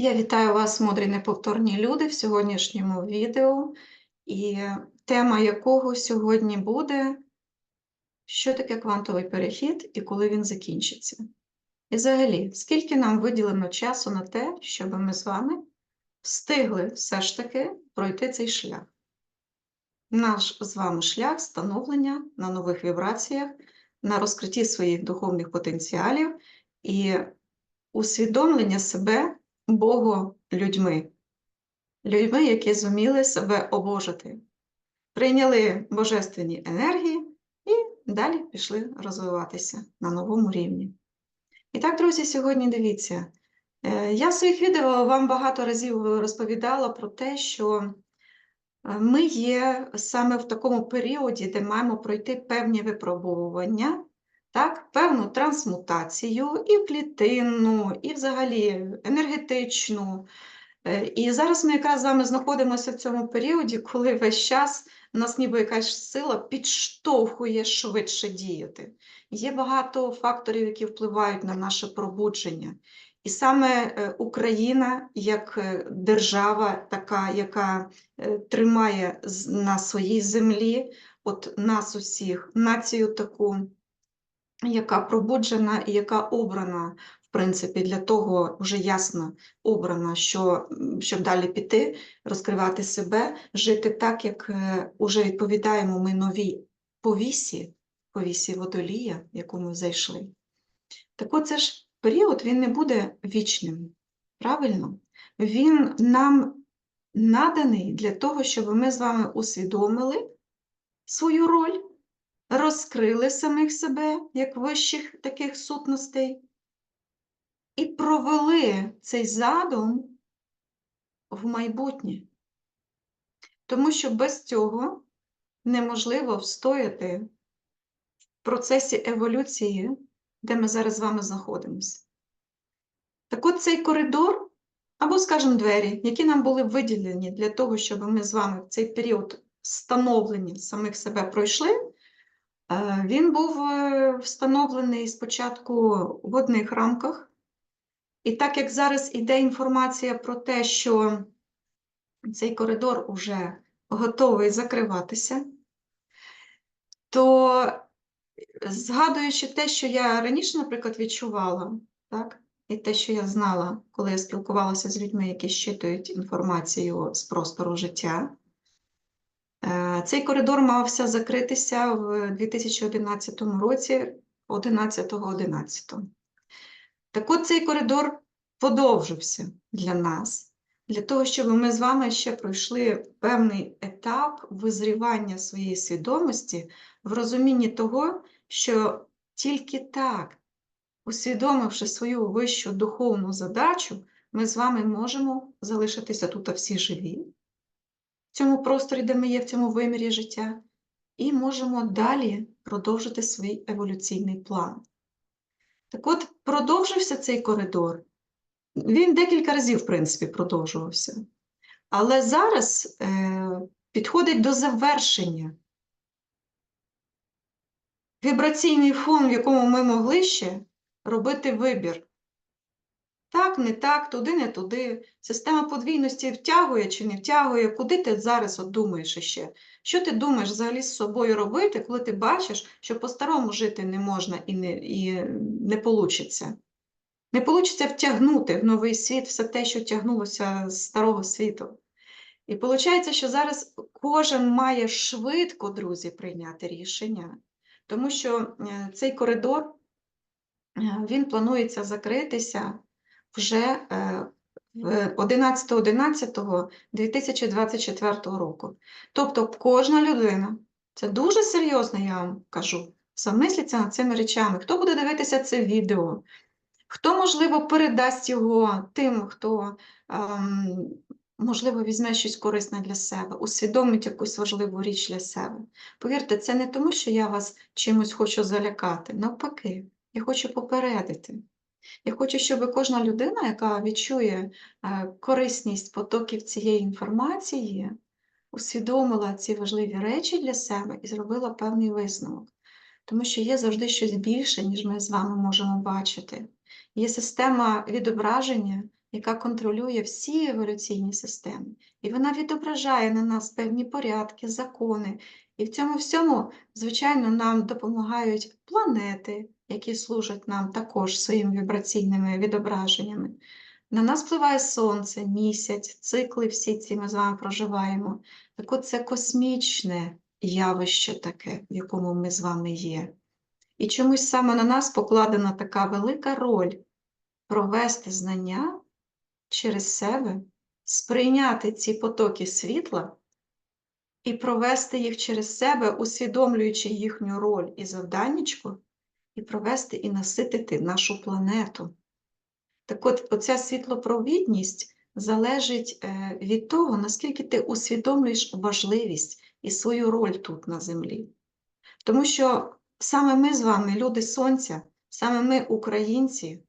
Я вітаю вас, мудрі неповторні люди, в сьогоднішньому відео, і тема якого сьогодні буде, що таке квантовий перехід і коли він закінчиться. І взагалі, скільки нам виділено часу на те, щоб ми з вами встигли все ж таки пройти цей шлях. Наш з вами шлях становлення на нових вібраціях, на розкритті своїх духовних потенціалів і усвідомлення себе Боголюдьми, людьми, людьми, які зуміли себе обожити, прийняли божественні енергії і далі пішли розвиватися на новому рівні. І так, друзі, сьогодні дивіться. е, Я в своїх відео вам багато разів розповідала про те, що е, ми є саме в такому періоді, де маємо пройти певні випробовування, так, певну трансмутацію і клітинну, і взагалі енергетичну. Е, І зараз ми якраз з вами знаходимося в цьому періоді, коли весь час нас ніби якась сила підштовхує швидше діяти. Є багато факторів, які впливають на наше пробудження. І саме е, Україна, як е, держава, така, яка тримає на своїй землі, от нас усіх, націю таку, яка пробуджена і яка обрана, в принципі, для того вже ясно обрана, що щоб далі піти, розкривати себе, жити так, як е, уже відповідаємо ми новій повісі, повісі водолія, в яку ми зайшли. Так от це ж період він не буде вічним. Правильно? Він нам наданий для того, щоб ми з вами усвідомили свою роль, розкрили самих себе як вищих таких сутностей і провели цей задум в майбутнє. Тому що без цього неможливо встояти в процесі еволюції, де ми зараз з вами знаходимося. Так от цей коридор, або, скажімо, двері, які нам були виділені для того, щоб ми з вами в цей період становлення самих себе пройшли, він був е, встановлений спочатку в одних рамках. І так як зараз іде інформація про те, що цей коридор уже готовий закриватися, то згадуючи те, що я раніше, наприклад, відчувала, так, і те, що я знала, коли я спілкувалася з людьми, які щитують інформацію з простору життя, е, цей коридор мався закритися в 2011 році, 11.11. Так от цей коридор подовжився для нас, для того, щоб ми з вами ще пройшли певний етап визрівання своєї свідомості в розумінні того, що тільки так, усвідомивши свою вищу духовну задачу, ми з вами можемо залишитися тут всі живі, в цьому просторі, де ми є, в цьому вимірі життя, і можемо далі продовжити свій еволюційний план. Так от, продовжився цей коридор. Він декілька разів, в принципі, продовжувався. Але зараз е, підходить до завершення. Вібраційний фон, в якому ми могли ще робити вибір. Так, не так, туди, не туди. Система подвійності втягує чи не втягує. Куди ти зараз от думаєш іще? Що ти думаєш взагалі з собою робити, коли ти бачиш, що по-старому жити не можна і не, і не получиться? Не получиться втягнути в новий світ все те, що тягнулося з старого світу. І виходить, що зараз кожен має швидко, друзі, прийняти рішення, тому що е, цей коридор е, він планується закритися вже е, в 11.11.2024 року. Тобто кожна людина, це дуже серйозно, я вам кажу, замисліться над цими речами. Хто буде дивитися це відео? Хто, можливо, передасть його тим, хто, ем, можливо, візьме щось корисне для себе, усвідомить якусь важливу річ для себе. Повірте, це не тому, що я вас чимось хочу залякати. Навпаки, я хочу попередити. Я хочу, щоб кожна людина, яка відчує е, корисність потоків цієї інформації, усвідомила ці важливі речі для себе і зробила певний висновок. Тому що є завжди щось більше, ніж ми з вами можемо бачити. Є система відображення, яка контролює всі еволюційні системи. І вона відображає на нас певні порядки, закони. І в цьому всьому, звичайно, нам допомагають планети, які служать нам також своїми вібраційними відображеннями. На нас впливає сонце, місяць, цикли всі ці ми з вами проживаємо. Так от це космічне явище таке, в якому ми з вами є. І чомусь саме на нас покладена така велика роль провести знання через себе, сприйняти ці потоки світла і провести їх через себе, усвідомлюючи їхню роль і завданнячко, і провести і наситити нашу планету. Так от, оця світлопровідність залежить е, від того, наскільки ти усвідомлюєш важливість і свою роль тут на землі. Тому що саме ми з вами, люди Сонця, саме ми, українці,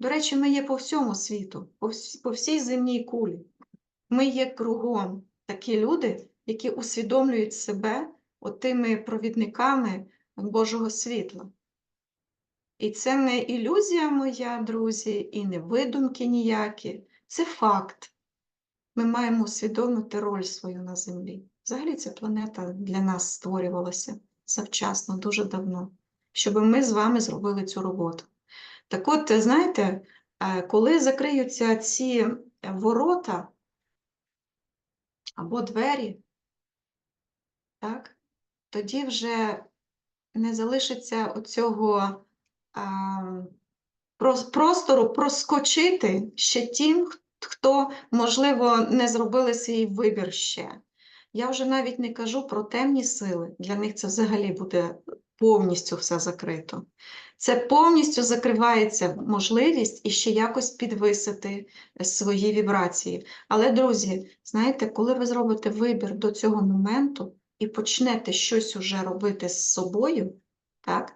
до речі, ми є по всьому світу, по, вс- по всій земній кулі. Ми є кругом такі люди, які усвідомлюють себе отими провідниками Божого світла. І це не ілюзія моя, друзі, і не видумки ніякі. Це факт. Ми маємо усвідомити роль свою на землі. Взагалі ця планета для нас створювалася завчасно, дуже давно, щоб ми з вами зробили цю роботу. Так от, знаєте, е, коли закриються ці ворота або двері, так, тоді вже не залишиться оцього простору проскочити ще тим, хто, можливо, не зробили свій вибір ще. Я вже навіть не кажу про темні сили. Для них це взагалі буде повністю все закрито. Це повністю закривається можливість і ще якось підвисити свої вібрації. Але, друзі, знаєте, коли ви зробите вибір до цього моменту і почнете щось уже робити з собою, так,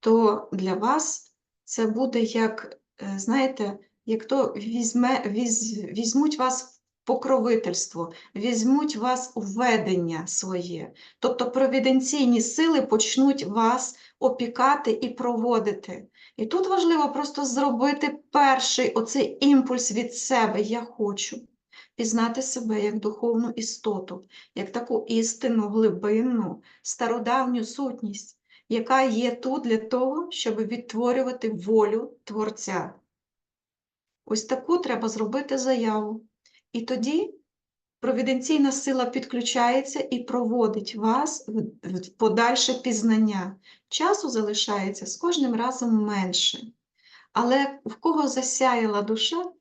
то для вас це буде як, е, знаєте, як то візьме, віз, візьмуть вас в покровительство, візьмуть вас у ведення своє. Тобто провіденційні сили почнуть вас опікати і проводити. І тут важливо просто зробити перший оцей імпульс від себе Я хочу пізнати себе як духовну істоту, як таку істинну, глибинну, стародавню сутність, яка є тут для того, щоб відтворювати волю Творця. Ось таку треба зробити заяву. І тоді провіденційна сила підключається і проводить вас в подальше пізнання. Часу залишається з кожним разом менше. Але в кого засяяла душа, в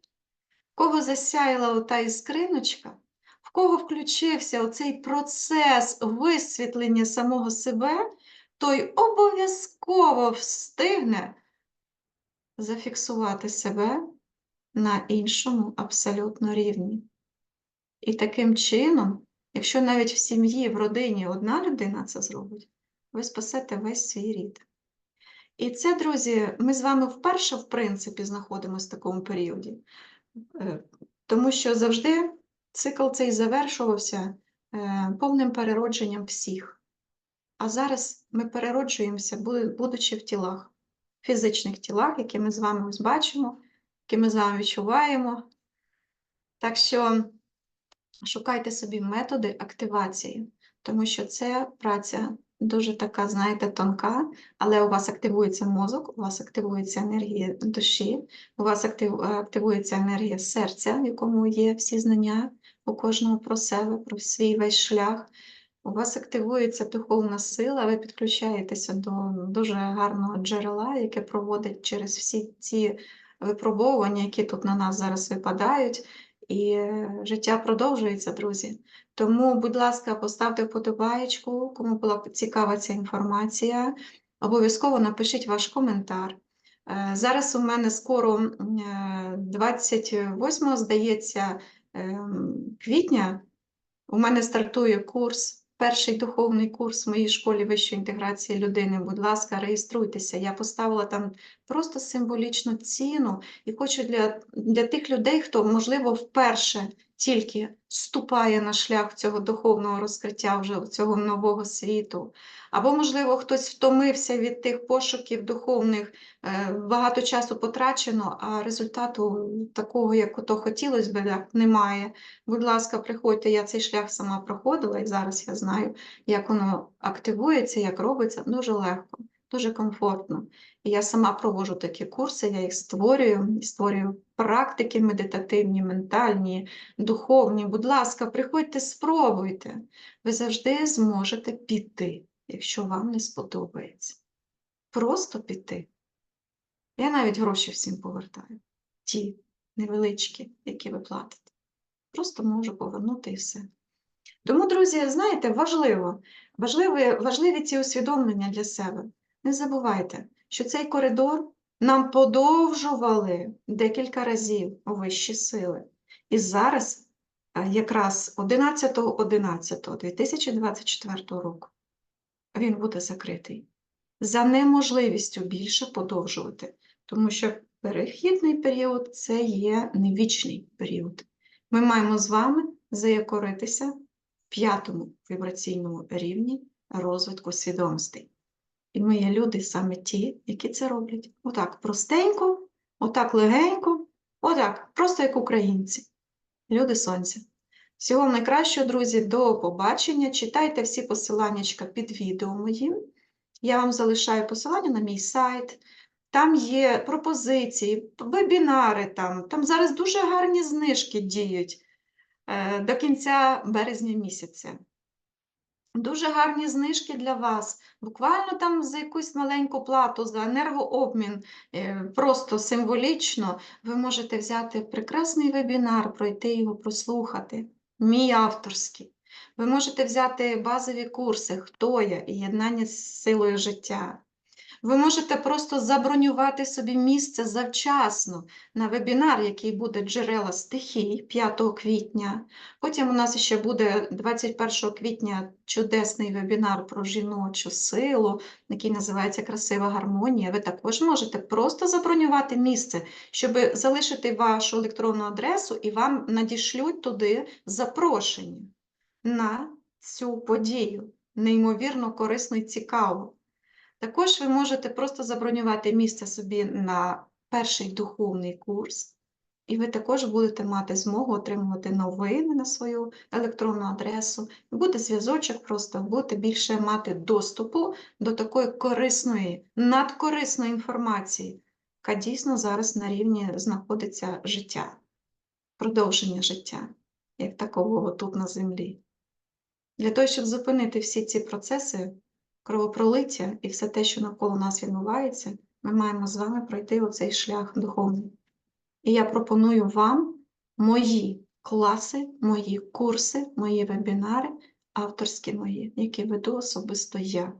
кого засяяла ота іскриночка, в кого включився оцей процес висвітлення самого себе, той обов'язково встигне зафіксувати себе на іншому абсолютно рівні. І таким чином, якщо навіть в сім'ї, в родині одна людина це зробить, ви спасете весь свій рід. І це, друзі, ми з вами вперше, в принципі, знаходимося в такому періоді, Е, тому що завжди цикл цей завершувався е, повним переродженням всіх. А зараз ми перероджуємося, будучи в тілах, фізичних тілах, які ми з вами ось бачимо, які ми з вами відчуваємо. Так що шукайте собі методи активації, тому що це праця дуже така, знаєте, тонка, але у вас активується мозок, у вас активується енергія душі, у вас актив, активується енергія серця, в якому є всі знання у кожного про себе, про свій весь шлях. У вас активується духовна сила, ви підключаєтеся до дуже гарного джерела, яке проводить через всі ці випробовування, які тут на нас зараз випадають, і е, життя продовжується, друзі. Тому, будь ласка, поставте вподобаєчку, кому була цікава ця інформація. Обов'язково напишіть ваш коментар. Е, Зараз у мене скоро м, е, 28, здається, ем, квітня. У мене стартує курс, перший духовний курс в моїй школі вищої інтеграції людини. Будь ласка, реєструйтеся. Я поставила там просто символічну ціну і хочу для, для тих людей, хто, можливо, вперше тільки ступає на шлях цього духовного розкриття вже цього нового світу, або, можливо, хтось втомився від тих пошуків духовних, е, багато часу потрачено, а результату такого, як ото хотілося б, немає. Будь ласка, приходьте, я цей шлях сама проходила, і зараз я знаю, як воно активується, як робиться, дуже легко, дуже комфортно. І я сама проводжу такі курси, я їх створюю, створюю практики медитативні, ментальні, духовні. Будь ласка, приходьте, спробуйте. Ви завжди зможете піти, якщо вам не сподобається. Просто піти. Я навіть гроші всім повертаю. Ті невеличкі, які ви платите. Просто можу повернути і все. Тому, друзі, знаєте, важливо, важливі, важливі ці усвідомлення для себе. Не забувайте, що цей коридор нам подовжували декілька разів вищі сили. І зараз, е, якраз 11.11.2024 року, він буде закритий за неможливістю більше подовжувати, тому що перехідний період це є невічний період. Ми маємо з вами заякоритися в п'ятому вібраційному рівні розвитку свідомостей. І ми є люди саме ті, які це роблять. Отак простенько, отак легенько, отак, просто як українці. Люди сонця. Всього найкращого, друзі, до побачення. Читайте всі посиланнячка під відео моїм. Я вам залишаю посилання на мій сайт. Там є пропозиції, вебінари, там, там зараз дуже гарні знижки діють е, до кінця березня місяця. Дуже гарні знижки для вас. Буквально там за якусь маленьку плату, за енергообмін, е, просто символічно, ви можете взяти прекрасний вебінар, пройти його, прослухати. Мій авторський. Ви можете взяти базові курси, хто я і єднання з силою життя. Ви можете просто забронювати собі місце завчасно на вебінар, який буде джерела стихій 5 квітня. Потім у нас ще буде 21 квітня чудесний вебінар про жіночу силу, який називається Красива гармонія. Ви також можете просто забронювати місце, щоб залишити вашу електронну адресу і вам надішлють туди запрошення на цю подію. Неймовірно корисно і цікаво. Також ви можете просто забронювати місце собі на перший духовний курс, і ви також будете мати змогу отримувати новини на свою електронну адресу. Буде зв'язочок, просто будете більше мати доступу до такої корисної, надкорисної інформації, яка дійсно зараз на рівні знаходиться життя, продовження життя, як такового тут на землі. Для того, щоб зупинити всі ці процеси, кровопролиття і все те, що навколо нас відбувається, ми маємо з вами пройти оцей шлях духовний. І я пропоную вам мої класи, мої курси, мої вебінари, авторські мої, які веду особисто я.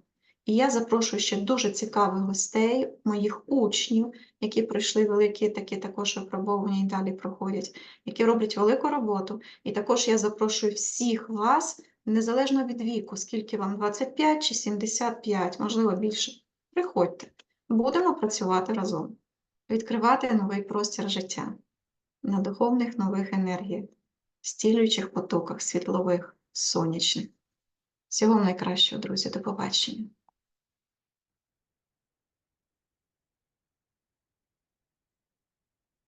І я запрошую ще дуже цікавих гостей, моїх учнів, які пройшли великі такі також випробовування і далі проходять, які роблять велику роботу. І також я запрошую всіх вас незалежно від віку, скільки вам 25 чи 75, можливо, більше. Приходьте, будемо працювати разом, відкривати новий простір життя на духовних нових енергіях, стілюючих потоках світлових, сонячних. Всього найкращого, друзі, до побачення.